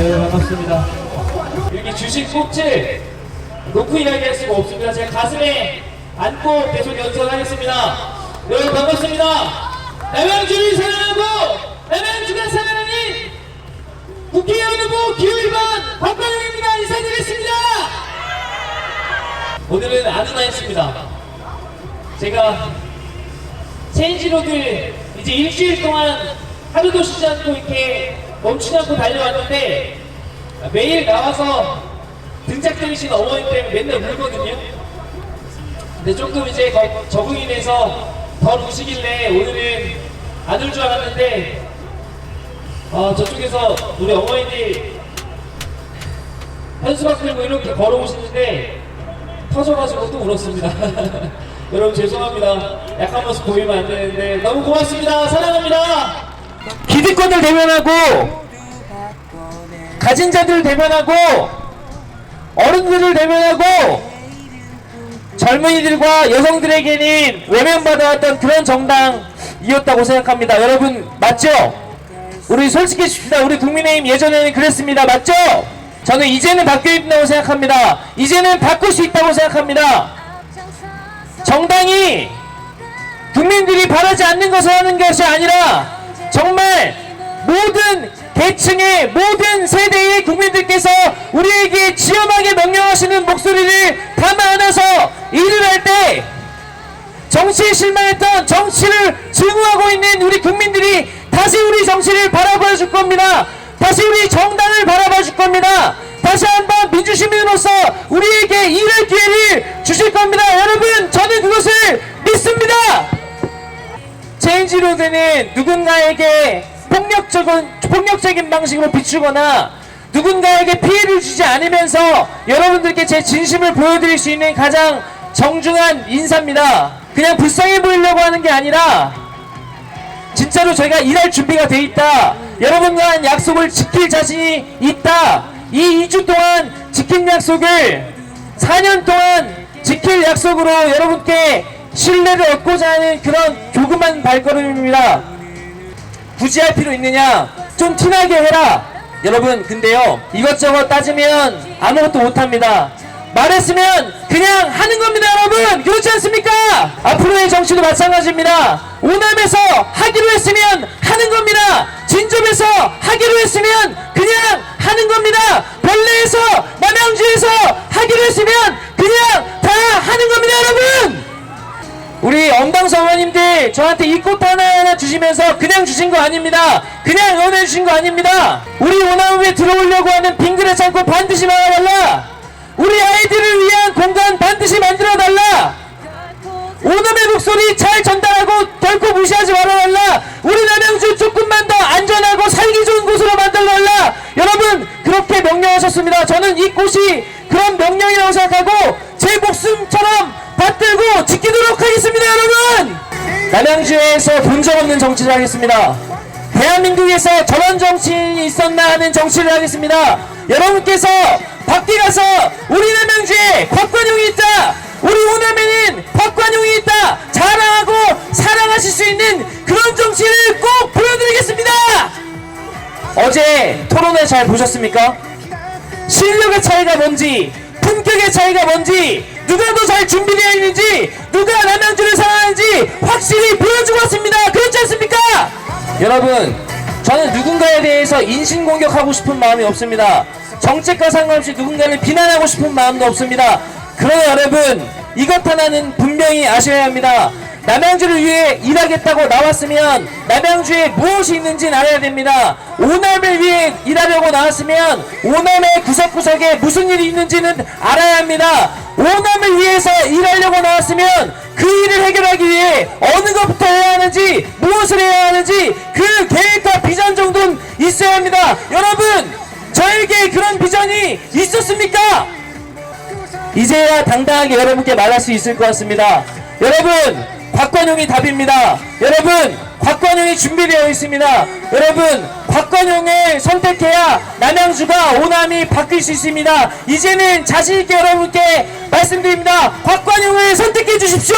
네, 반갑습니다. 여기 주식 꼭지 놓고 이야기할 수가 없습니다. 제가 가슴에 안고 계속 연설하겠습니다. 여러분 반갑습니다. 남양주를 사랑하고 남양주가 사랑하는 국회의원 후보 기호일반 박관영입니다. 인사드리겠습니다. 오늘은 아드나이스입니다. 제가 체인지로드 이제 일주일 동안 하루도 쉬지 않고 이렇게 멈추지 않고 달려왔는데 매일 나와서 등짝대리신 어머니 때문에 맨날 울거든요. 근데 조금 이제 거- 적응이 돼서 덜 우시길래 오늘은 안 울 줄 알았는데 어, 저쪽에서 우리 어머니들 현수막 들고 이렇게 걸어오시는데 터져가지고 또 울었습니다. 여러분 죄송합니다. 약한 모습 보이면 안 되는데 너무 고맙습니다. 사랑합니다. 기득권을 대면하고 가진 자들을 대면하고 어른들을 대면하고 젊은이들과 여성들에게는 외면받아왔던 그런 정당이었다고 생각합니다. 여러분 맞죠? 우리 솔직해집시다. 우리 국민의힘 예전에는 그랬습니다. 맞죠? 저는 이제는 바뀌어 있다고 생각합니다. 이제는 바꿀 수 있다고 생각합니다. 정당이 국민들이 바라지 않는 것을 하는 것이 아니라 정말 모든 계층의 모든 세대의 국민들께서 우리에게 지엄하게 명령하시는 목소리를 담아 안아서 일을 할 때 정치에 실망했던 정치를 증오하고 있는 우리 국민들이 다시 우리 정치를 바라봐 줄 겁니다. 다시 우리 정당을 바라봐 줄 겁니다. 다시 한번 민주시민으로서 우리에게 일할 기회를 주실 겁니다. 여러분, 저는 그것을 믿습니다. 체인지로드는 누군가에게 폭력적인, 폭력적인 방식으로 비추거나 누군가에게 피해를 주지 않으면서 여러분들께 제 진심을 보여드릴 수 있는 가장 정중한 인사입니다. 그냥 불쌍해 보이려고 하는 게 아니라 진짜로 저희가 일할 준비가 돼 있다. 여러분과 한 약속을 지킬 자신이 있다. 이 2주 동안 지킨 약속을 4년 동안 지킬 약속으로 여러분께 신뢰를 얻고자 하는 그런 조그만 발걸음입니다. 굳이 할 필요 있느냐? 좀 티나게 해라. 여러분, 근데요, 이것저것 따지면 아무것도 못합니다. 말했으면 그냥 하는 겁니다, 여러분! 그렇지 않습니까? 앞으로의 정치도 마찬가지입니다. 오남에서 하기로 했으면 하는 겁니다. 진접에서 하기로 했으면 그냥 하는 겁니다. 벌레에서, 남양주에서 하기로 했으면 그냥 다 하는 겁니다, 여러분! 우리 엄방수 어머님들 저한테 이 꽃 하나하나 주시면서 그냥 주신 거 아닙니다. 그냥 응원해 주신 거 아닙니다. 우리 오나무에 들어오려고 하는 빙그레 창고 반드시 막아달라. 우리 아이들을 위한 공간 반드시 만들어 달라. 오남의 목소리 잘 전달하고 결코 무시하지 말아달라. 우리 남양주 조금만 더 안전하고 살기 좋은 곳으로 만들어달라. 여러분 그렇게 명령하셨습니다. 저는 이 꽃이 그런 명령이라고 생각하고 제 목숨처럼 받들고 지키도록 하겠습니다, 여러분. 남양주에서 본 적 없는 정치를 하겠습니다. 대한민국에서 저런 정치인이 있었나 하는 정치를 하겠습니다. 여러분께서 밖에 가서 우리 남양주에 곽관용이 있다. 우리 오남에는 곽관용이 있다. 자랑하고 사랑하실 수 있는 그런 정치를 꼭 보여드리겠습니다. 어제 토론회 잘 보셨습니까? 실력의 차이가 뭔지 품격의 차이가 뭔지 누가 더 잘 준비되어 있는지 누가 남양주를 사랑하는지 확실히 보여주고 왔습니다 그렇지 않습니까? 여러분 저는 누군가에 대해서 인신공격하고 싶은 마음이 없습니다 정책과 상관없이 누군가를 비난하고 싶은 마음도 없습니다 그러나 여러분 이것 하나는 분명히 아셔야 합니다 남양주를 위해 일하겠다고 나왔으면 남양주에 무엇이 있는지는 알아야 됩니다. 오남을 위해 일하려고 나왔으면 오남의 구석구석에 무슨 일이 있는지는 알아야 합니다. 오남을 위해서 일하려고 나왔으면 그 일을 해결하기 위해 어느 것부터 해야 하는지 무엇을 해야 하는지 그 계획과 비전 정도는 있어야 합니다. 여러분 저에게 그런 비전이 있었습니까? 이제야 당당하게 여러분께 말할 수 있을 것 같습니다. 여러분, 곽관용이 답입니다. 여러분, 곽관용이 준비되어 있습니다. 여러분, 곽관용을 선택해야 남양주가 오남이 바뀔 수 있습니다. 이제는 자신있게 여러분께 말씀드립니다. 곽관용을 선택해 주십시오!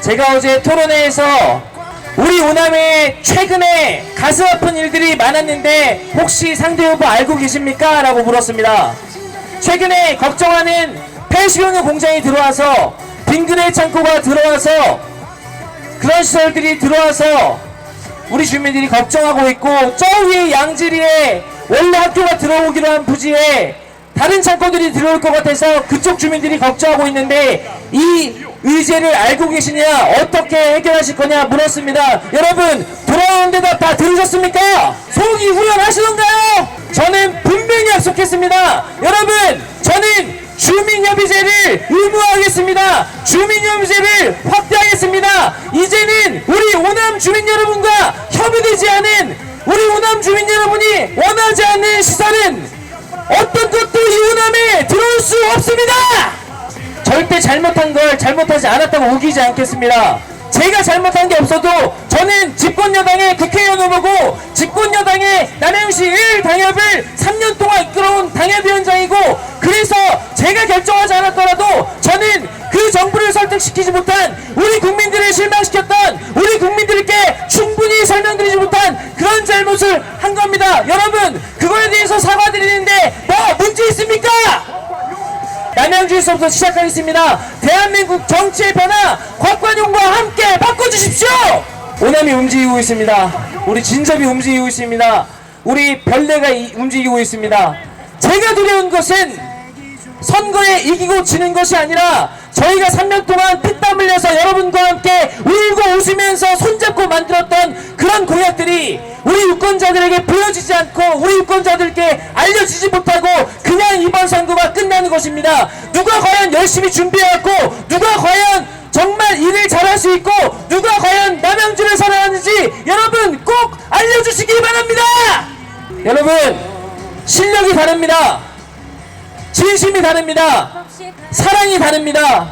제가 어제 토론회에서 우리 오남에 최근에 가슴 아픈 일들이 많았는데 혹시 상대 후보 알고 계십니까? 라고 물었습니다. 최근에 걱정하는 폐식용유 공장이 들어와서 빙그레 창고가 들어와서 그런 시설들이 들어와서 우리 주민들이 걱정하고 있고 저 위에 양지리에 원래 학교가 들어오기로 한 부지에 다른 창고들이 들어올 것 같아서 그쪽 주민들이 걱정하고 있는데 이 의제를 알고 계시냐 어떻게 해결하실 거냐 물었습니다 여러분 돌아오는 데다 다 들으셨습니까? 속이 후련하시던가요? 저는 분명히 약속했습니다 여러분 저는 주민협의제를 의무화하겠습니다. 주민협의제를 확대하겠습니다. 이제는 우리 주민 여러분과 협의되지 않은 우리 오남 주민 여러분이 원하지 않는 시설은 어떤 것도 이 오남에 들어올 수 없습니다. 절대 잘못한 걸 잘못하지 않았다고 우기지 않겠습니다. 제가 잘못한 게 없어도 저는 집권여당의 국회의원 후보고 집권여당의 남양시 1 당협을 3년 동안 이끌어온 당협위원장이고 그래서 제가 결정하지 않았더라도 저는 그 정부를 설득시키지 못한 우리 국민들을 실망시켰던 우리 국민들께 충분히 설명드리지 못한 그런 잘못을 한 겁니다. 여러분 그거에 대해서 사과드리는데 뭐 문제 있습니까? 남양주에서부터 시작하겠습니다. 대한민국 정치의 변화 곽관용과 함께 바꿔주십시오. 오남이 움직이고 있습니다. 우리 진접이 움직이고 있습니다. 우리 별내가 이- 움직이고 있습니다. 제가 두려운 것은 선거에 이기고 지는 것이 아니라 저희가 3년 동안 피땀 흘려서 여러분과 함께 울고 웃으면서 손잡고 만들었던 그런 공약들이 우리 유권자들에게 보여지지 않고 우리 유권자들께 알려지지 못하고 그냥 이번 선거가 끝나는 것입니다. 누가 과연 열심히 준비해왔고 누가 과연 정말 일을 잘할 수 있고 누가 과연 남양주를 사랑하는지 여러분 꼭 알려주시기 바랍니다. 여러분 실력이 다릅니다. 진심이 다릅니다. 사랑이 다릅니다.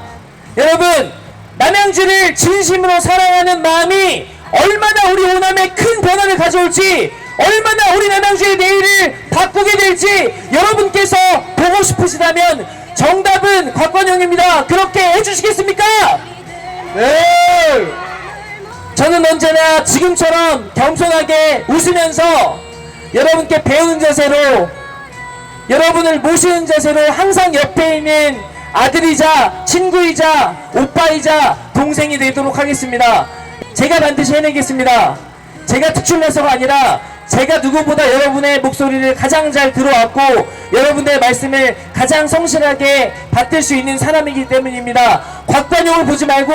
여러분, 남양주를 진심으로 사랑하는 마음이 얼마나 우리 오남에 큰 변화를 가져올지, 얼마나 우리 남양주의 내일을 바꾸게 될지 여러분께서 보고 싶으시다면 정답은 곽관영입니다. 그렇게 해주시겠습니까? 네! 저는 언제나 지금처럼 겸손하게 웃으면서 여러분께 배우는 자세로 여러분을 모시는 자세로 항상 옆에 있는 아들이자 친구이자 오빠이자 동생이 되도록 하겠습니다. 제가 반드시 해내겠습니다. 제가 특출나서가 아니라 제가 누구보다 여러분의 목소리를 가장 잘 들어왔고 여러분의 말씀을 가장 성실하게 받들 수 있는 사람이기 때문입니다. 곽관용을 보지 말고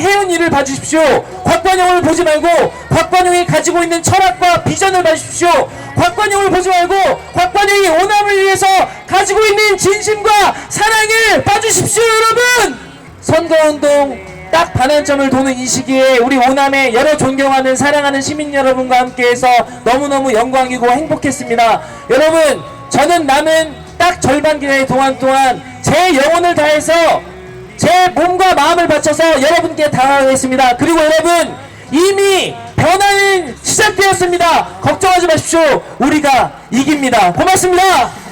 해온 일을 봐주십시오. 곽관용을 보지 말고 곽관용이 가지고 있는 철학과 비전을 봐주십시오. 곽관용을 보지 말고 곽관용이 오남을 위해서 가지고 있는 진심과 사랑을 봐주십시오, 여러분. 선거운동 딱 반환점을 도는 이 시기에 우리 오남의 여러 존경하는 사랑하는 시민 여러분과 함께해서 너무너무 영광이고 행복했습니다. 여러분 저는 남은 딱 절반 기간의 동안 동안 제 영혼을 다해서 제 몸과 마음을 바쳐서 여러분께 다가가겠습니다. 그리고 여러분 이미 변화는 시작되었습니다. 걱정하지 마십시오. 우리가 이깁니다. 고맙습니다.